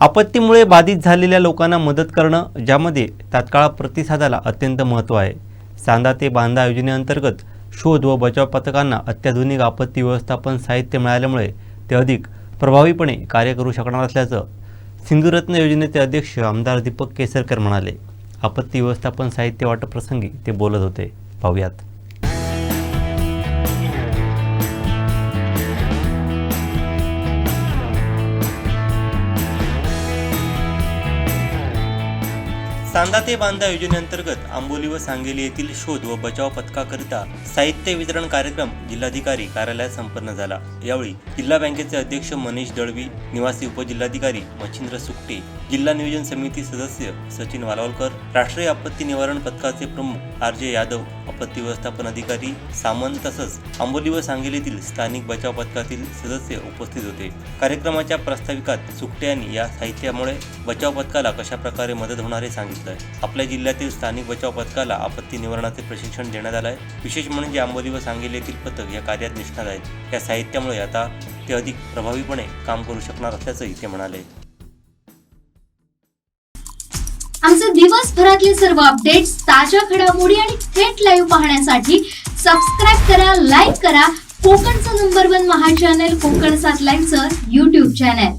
आपत्तीमुळे बाधित झालेल्या लोकांना मदत करणं ज्यामध्ये तात्काळ प्रतिसादाला अत्यंत महत्त्व आहे. सांदा ते बांधा योजनेअंतर्गत शोध व बचाव पथकांना अत्याधुनिक आपत्ती व्यवस्थापन साहित्य मिळाल्यामुळे ते अधिक प्रभावीपणे कार्य करू शकणार असल्याचं सिंधुरत्न योजनेचे अध्यक्ष आमदार दीपक केसरकर म्हणाले. आपत्ती व्यवस्थापन साहित्य वाटप प्रसंगी ते बोलत होते. पाहूयात. सांदा ते बांधा योजनेअंतर्गत आंबोली व सांगेली येथील शोध व बचाव पथकाकरिता साहित्य वितरण कार्यक्रम जिल्हाधिकारी कार्यालयात संपन्न झाला. यावेळी जिल्हा बँकेचे अध्यक्ष मनीष दळवी निवासी उपजिल्हाधिकारी मच्छिंद्र सुकटे जिल्हा नियोजन समिती सदस्य सचिन वालावलकर राष्ट्रीय आपत्ती निवारण पथकाचे प्रमुख आर जे यादव आपत्ती व्यवस्थापन अधिकारी सामंत तसंच आंबोली व सांगेलीतील स्थानिक बचाव पथकातील सदस्य उपस्थित होते. कार्यक्रमाच्या प्रास्ताविकात सुकटे यांनी या साहित्यामुळे बचाव पथकाला कशा प्रकारे मदत होणार हे आहे आपल्या जिल्ह्यातील स्थानिक बचाव पथकाला आपत्ती निवारणाचे प्रशिक्षण देण्यात आलं आहे विशेष म्हणजे आंबोली व सांगली येथील पथक या कार्यात निष्णात आहेत. या साहित्यामुळे आता ते अधिक प्रभावीपणे काम करू शकणार असल्याचंही ते म्हणाले. आमचे दिवसभरातले सर्व अपडेट्स ताज्या घडामोडी आणि थेट लाईव्ह पाहण्यासाठी सबस्क्राईब करा लाईक करा. कोकणचं नंबर वन महा चॅनल कोकण सात लाईव्हचं युट्यूब चॅनल